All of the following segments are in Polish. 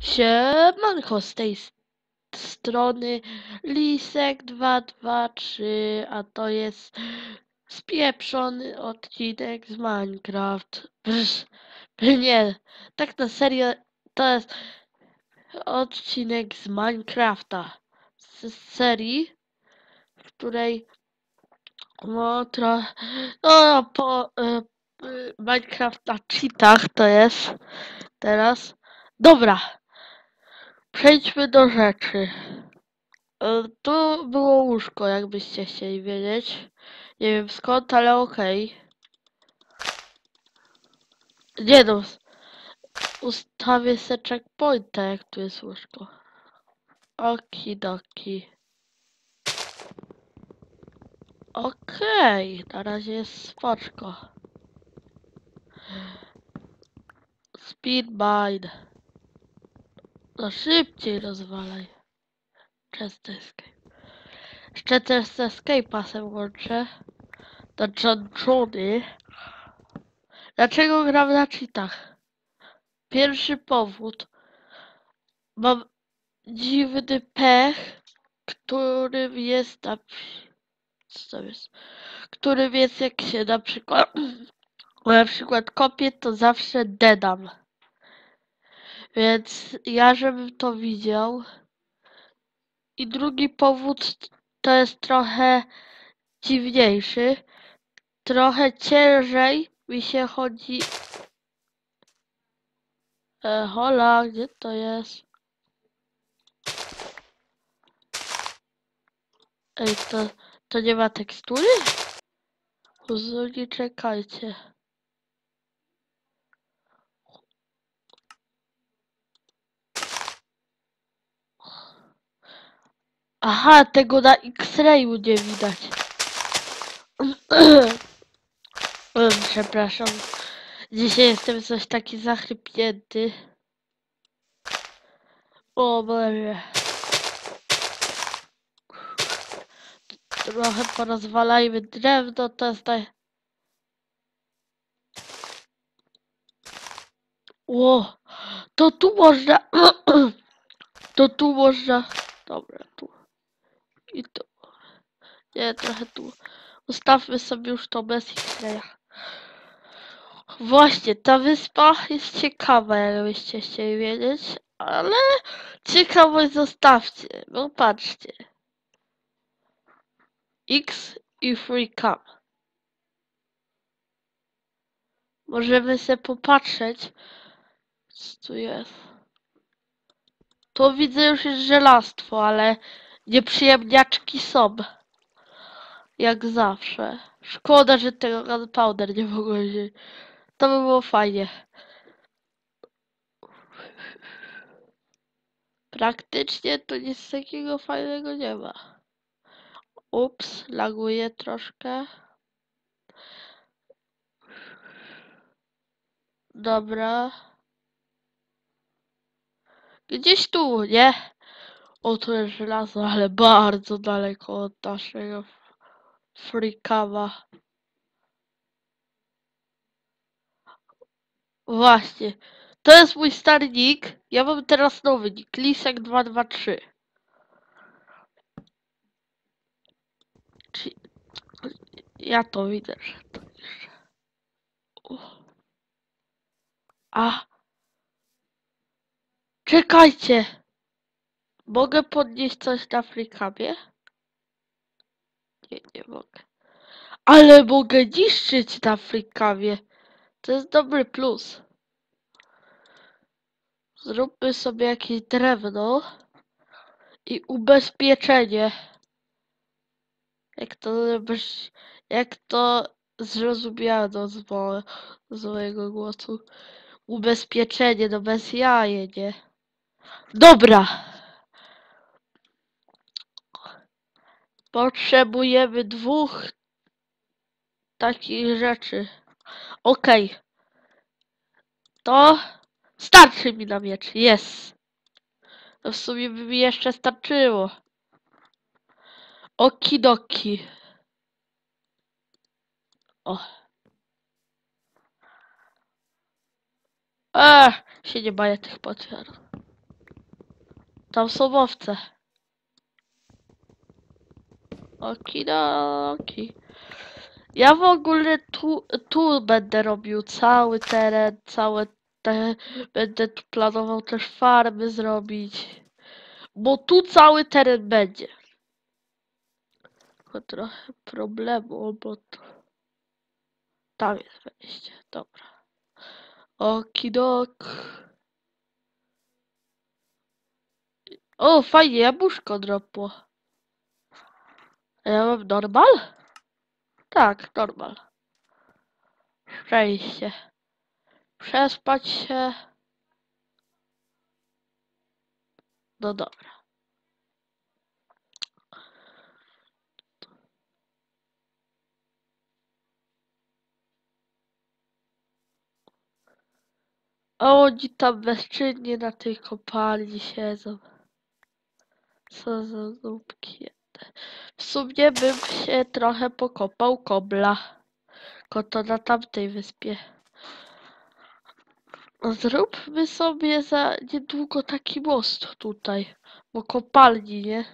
Siemanko z tej strony Lisek223, a to jest spieprzony odcinek z Minecraft. Brz, nie, tak na serio to jest odcinek z Minecrafta. Z serii, w której no trochę, no po e, e, Minecraft na cheatach to jest teraz. Dobra. Przejdźmy do rzeczy. E, Tu było łóżko, jakbyście chcieli wiedzieć. Nie wiem skąd, ale okej. Nie no. Ustawię se checkpointa, jak tu jest łóżko. Okidoki. Okej, na razie jest spoczko. Speedbind. No szybciej rozwalaj. Często escape. Jeszcze też z escape'a se włączę. Do Johnny. Dlaczego gram na cheatach? Pierwszy powód. Mam dziwny pech, którym jest na... Co jest? Którym jest jak się na przykład... Na przykład kopię, to zawsze dedam. Więc ja, żebym to widział. I drugi powód to jest trochę dziwniejszy. Trochę ciężej mi się chodzi. E, hola, gdzie to jest? Ej, to, to nie ma tekstury? Huzuni, czekajcie. Aha, tego na X-rayu nie widać. Przepraszam. Dzisiaj jestem coś taki zachrypnięty. O Boże. Trochę porozwalajmy drewno, to jest naj... Ło, to tu można... To tu można... Dobra, tu. I tu. Nie, trochę tu. Ustawmy sobie już to bez X-raya. Właśnie, ta wyspa jest ciekawa, jakbyście chcieli wiedzieć, ale ciekawość zostawcie, bo patrzcie. X i free cam. Możemy sobie popatrzeć, co tu jest. Tu widzę już jest żelastwo, ale nieprzyjemniaczki są. Jak zawsze. Szkoda, że tego gunpowder nie mogłem wziąć. To by było fajnie. Praktycznie to nic takiego fajnego nie ma. Ups, laguje troszkę. Dobra. Gdzieś tu, nie? O, tu jest żelazo, ale bardzo daleko od naszego frikawa. Właśnie. To jest mój stary nick. Ja mam teraz nowy nick. Lisek223. Czy... Ja to widzę, że to jeszcze... O. A! Czekajcie! Mogę podnieść coś na frikabie? Nie, nie mogę. Ale mogę niszczyć na frikawie. To jest dobry plus. Zróbmy sobie jakieś drewno i ubezpieczenie. Jak to bez, jak to zrozumiano z, mo, mojego głosu. Ubezpieczenie, no bez jaje, nie? Dobra. Potrzebujemy dwóch takich rzeczy. Okej. To starczy mi na miecz. Jest. To w sumie by mi jeszcze starczyło. Okidoki. O. Eee, się nie boję tych potwier. Tam są owce. Okidoki. Ja w ogóle tu, tu będę robił cały teren, całe te, będę tu planował też farmy zrobić. Bo tu cały teren będzie. Tylko trochę problemu, bo to... Tam jest wejście, dobra. Okidok. O, fajnie, jabłuszko dropło. Ja mam normal? Tak, normal. Szczęście. Przespać się. No dobra. A oni tam bezczynnie na tej kopalni siedzą. Co za zupki. W sumie bym się trochę pokopał kobla. Tylko to na tamtej wyspie. Zróbmy sobie za niedługo taki most tutaj. Bo kopalni, nie?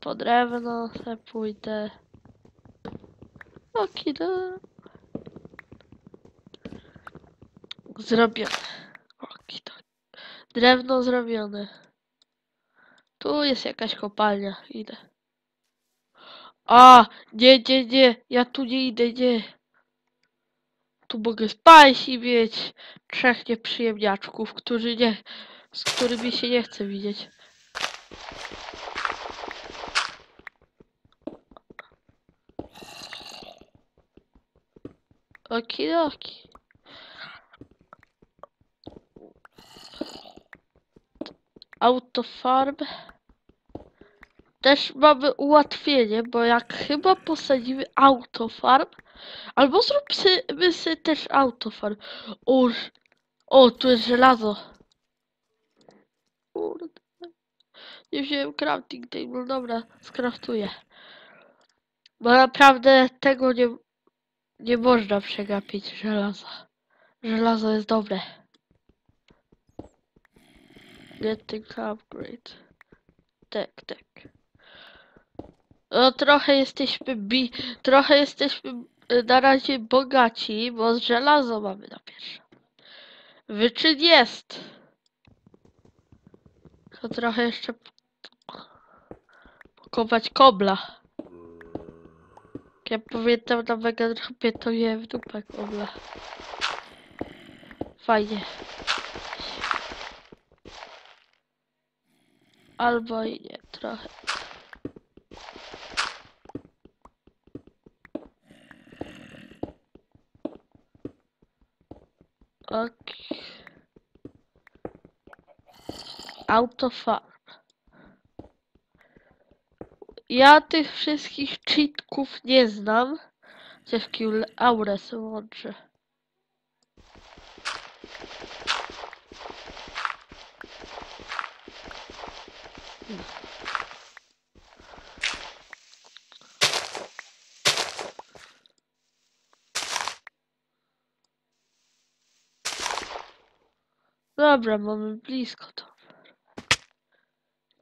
Po drewno se pójdę. Okino. Zrobione. Okino. Drewno zrobione. Tu jest jakaś kopalnia. Idę. A, nie, nie, nie. Ja tu nie idę, nie. Tu mogę spać i mieć trzech nieprzyjemniaczków, którzy nie, z którymi się nie chce widzieć. Okidoki. Autofarm. Też mamy ułatwienie, bo jak chyba posadzimy autofarm, albo zróbmy sobie też autofarm. O, o, tu jest żelazo. Kurde. Nie wziąłem crafting table, dobra, skraftuję. Bo naprawdę tego nie, nie można przegapić żelaza. Żelazo jest dobre. Getting upgrade. Tak, tak. No trochę jesteśmy bi... Trochę jesteśmy y, na razie bogaci, bo z żelazo mamy na pierwsze. Wyczyn jest. To trochę jeszcze pokopać kobla. Jak ja pamiętam na Mega Dropie, to je w dupę kobla. Fajnie. Albo i nie, trochę. Ok. Autofarm. Ja tych wszystkich cheatków nie znam. Chociaż kill aurę sobie łączę. Dobra, mamy blisko to.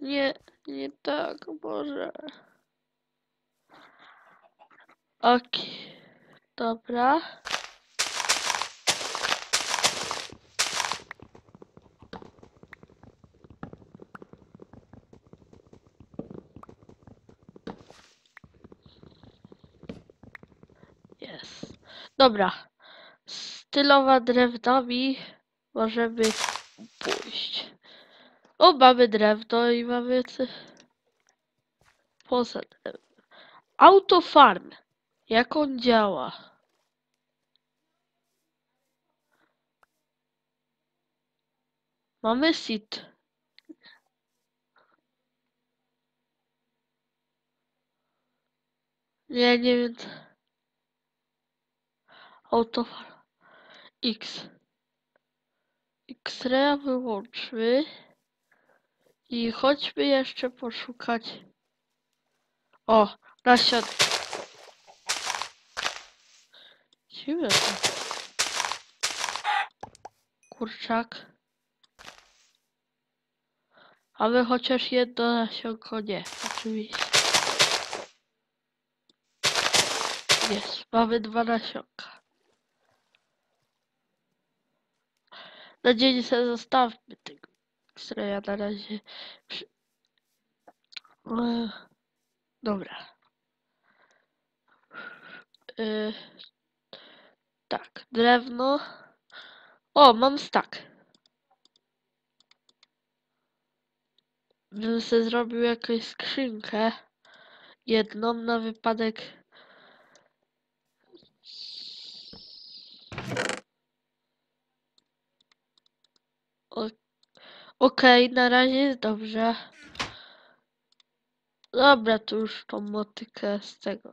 Nie, nie tak, może. Okej, dobra. Jest. Dobra. Stylowa drewnami możemy pójść. O, mamy drewno i mamy... Poza. Autofarm. Jak on działa? Mamy sit. Nie, nie wiem. Autofarm. X. X-raya wyłączmy. I chodźmy jeszcze poszukać. O, nasion. Dziwne to. kurczak. Mamy chociaż jedno nasionko? Nie, oczywiście. Jest, mamy dwa nasionka. Na dzień sobie zostawmy tego, ja na razie... Ech, Dobra. Y, tak, drewno. O, mam stak. Bym sobie zrobił jakąś skrzynkę. Jedną na wypadek. O- Okej, na razie jest dobrze. Dobra, to już tą motykę z tego.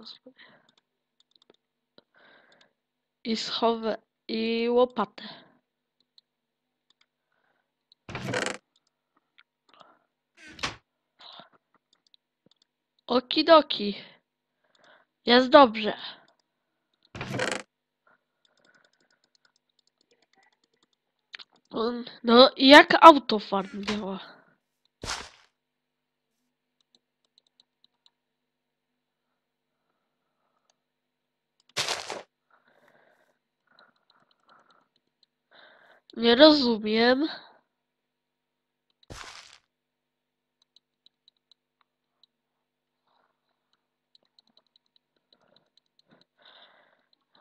I schowę, i łopatę. Okidoki. Jest dobrze. On- No, jak autofarm działa? Nie rozumiem.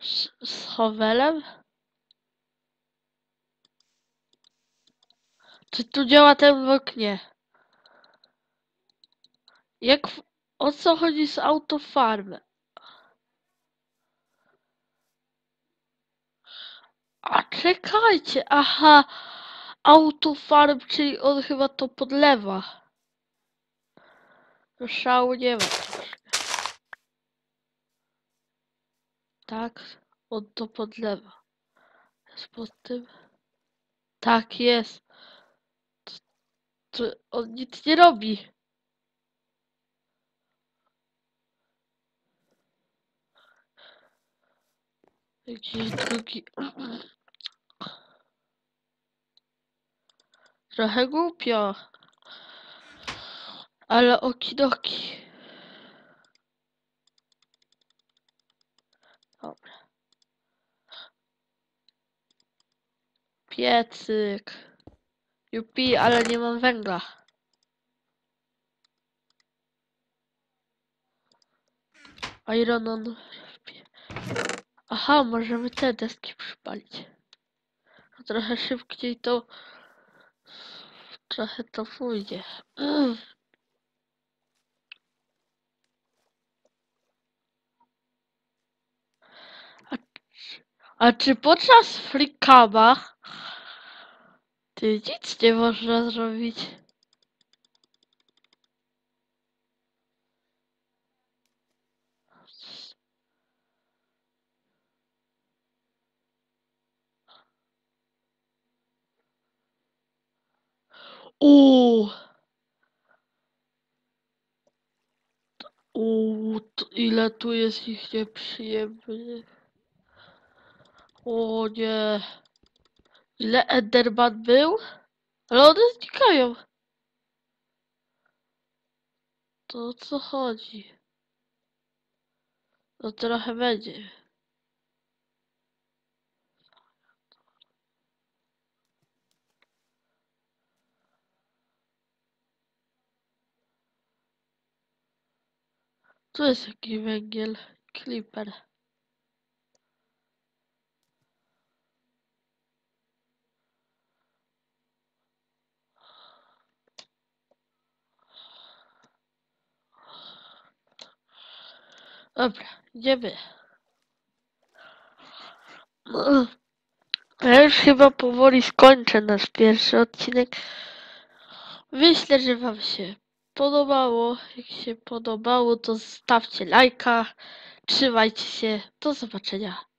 Z, z Howelem? Czy tu działa ten w oknie? Jak, w- o co chodzi z autofarmem? A czekajcie, aha, autofarm, czyli on chyba to podlewa. Szału nie ma. Tak, on to podlewa. Jest pod tym? Tak, jest. To, on nic nie robi. Gdzieś drugi. Trochę głupio. Ale okidoki. Dobra. Piecyk. Jupi, ale nie mam węgla. Iron on. Aha, możemy te deski przypalić. Trochę szybciej to... Trochę to pójdzie. A, czy- podczas frikaba ty nic nie można zrobić? Uuu, to ile tu jest ich nieprzyjemnych. O nie. Ile Enderman był? Ale one znikają. To o co chodzi? No trochę będzie. Tu jest jakiś węgiel. Clipper. Dobra, idziemy. Ja już chyba powoli skończę nasz pierwszy odcinek. Myślę, że Wam się podobało. Jak się podobało, to zostawcie lajka. Trzymajcie się. Do zobaczenia.